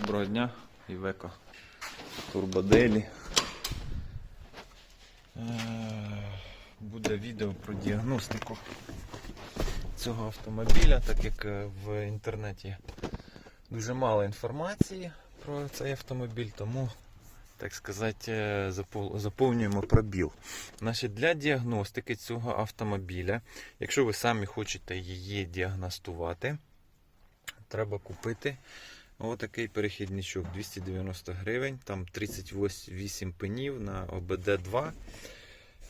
Доброго дня, Івеко Турбоделі. Е, Буде відео про діагностику цього автомобіля, так як е, в інтернеті дуже мало інформації про цей автомобіль, тому, так сказати, е, заповнюємо пробіл. Значить, для діагностики цього автомобіля, якщо ви самі хочете її діагностувати, треба купити Отакий перехідничок 290 гривень, там 38 пенів на ОБД2.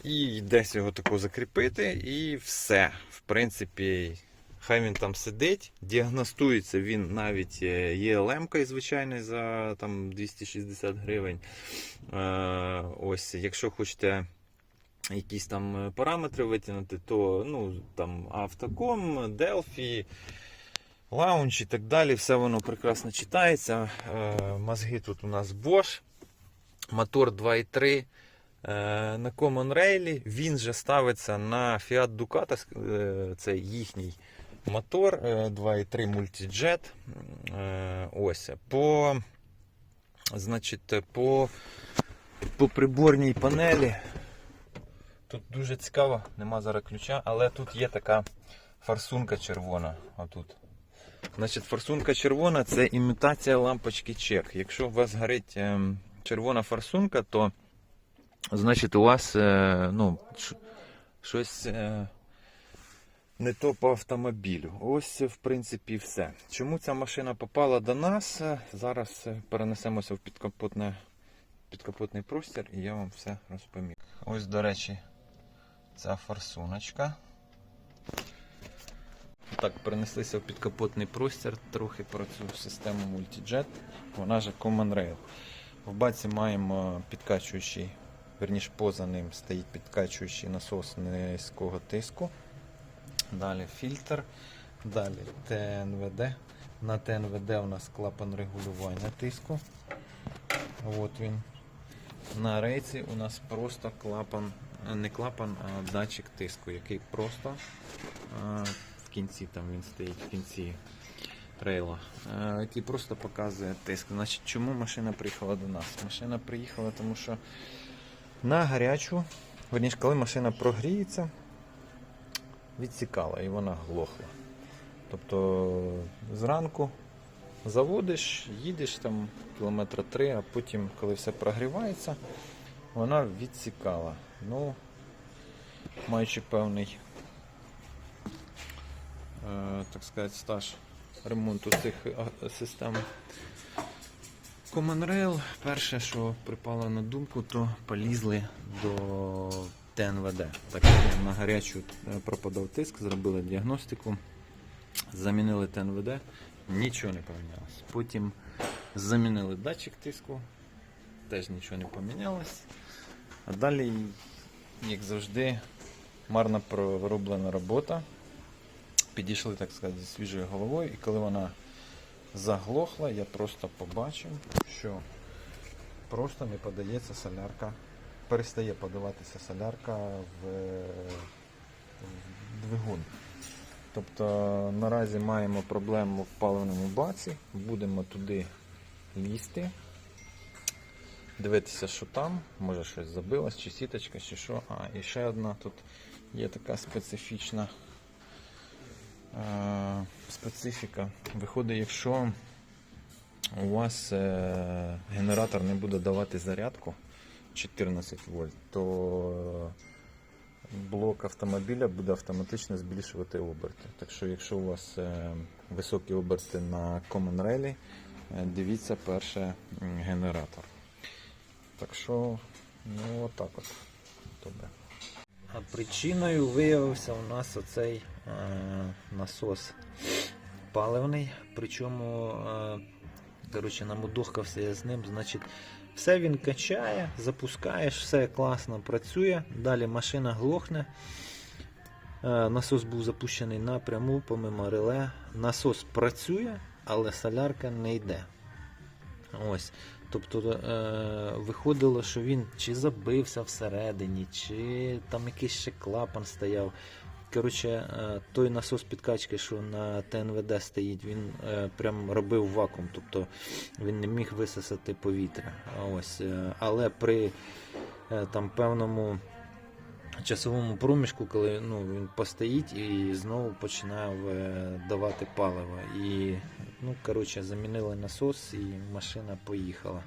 І десь його тако закріпити, і все. В принципі, хай він там сидить. Діагностується він навіть е, ЄЛМ-кою звичайною за там, 260 гривень. Е, ось, якщо хочете. Якісь там параметри витягнути, то ну, там Автоком, Delphi, лаунч і так далі. Все воно прекрасно читається. Е, Мозги тут у нас Bosch, мотор 2.3 е, на Common Rail. Він же ставиться на Fiat Ducato, е, це їхній мотор е, 2.3 Multijet. Ось. По, значить, по, по приборній панелі. Тут дуже цікаво, нема зараз ключа, але тут є така форсунка червона. Отут. Значить, форсунка червона це імітація лампочки чек. Якщо у вас горить ем, червона форсунка, то значить у вас е, ну, щось е, не то по автомобілю. Ось, в принципі, все. Чому ця машина попала до нас? Зараз е, перенесемося в підкапотне, підкапотний простір і я вам все розповім. Ось, до речі, ця форсуночка. Так, перенеслися в підкапотний простір, трохи про цю систему Multijet. Вона же Common Rail. В баці маємо підкачуючий, верніше поза ним стоїть підкачуючий насос низького тиску. Далі фільтр, далі ТНВД. На ТНВД у нас клапан регулювання тиску. От він. На рейці у нас просто клапан, не клапан, а датчик тиску, який просто кінці там він стоїть в кінці рейла, е, який просто показує тиск. Значить, чому машина приїхала до нас? Машина приїхала, тому що на гарячу, верніше, коли машина прогріється, відсікала і вона глохла. Тобто зранку заводиш, їдеш там кілометра три, а потім, коли все прогрівається, вона відсікала. Ну, маючи певний так сказати, стаж ремонту цих систем Common Rail, перше, що припало на думку, то полізли до ТНВД. Так на гарячу е, пропадав тиск, зробили діагностику, замінили ТНВД, нічого не помінялось. Потім замінили датчик тиску, теж нічого не помінялось. А далі, як завжди, марно пророблена робота підійшли, так сказати, зі свіжою головою, і коли вона заглохла, я просто побачив, що просто не подається солярка, перестає подаватися солярка в, в двигун. Тобто наразі маємо проблему в паливному баці, будемо туди лізти, дивитися, що там, може щось забилось, чи сіточка, чи що. А, і ще одна тут є така специфічна специфіка. Виходить, якщо у вас е, генератор не буде давати зарядку 14 вольт, то блок автомобіля буде автоматично збільшувати оберти. Так що, якщо у вас е, високі оберти на Common Rail, е, дивіться перше генератор. Так що, ну отак от. Добре. Причиною виявився у нас оцей е, насос паливний. Причому, е, коротше, намудохкався я з ним. Значить, все він качає, запускаєш, все класно працює. Далі машина глохне. Е, насос був запущений напряму, помимо реле. Насос працює, але солярка не йде. Ось. Тобто е, виходило, що він чи забився всередині, чи там якийсь ще клапан стояв. коротше, е, той насос підкачки, що на ТНВД стоїть, він е, прям робив вакуум, тобто він не міг висосати повітря. Ось, е, але при там певному часовому проміжку, коли ну, він постоїть і знову починає е, давати паливо. І ну, коротше, замінили насос і машина поїхала.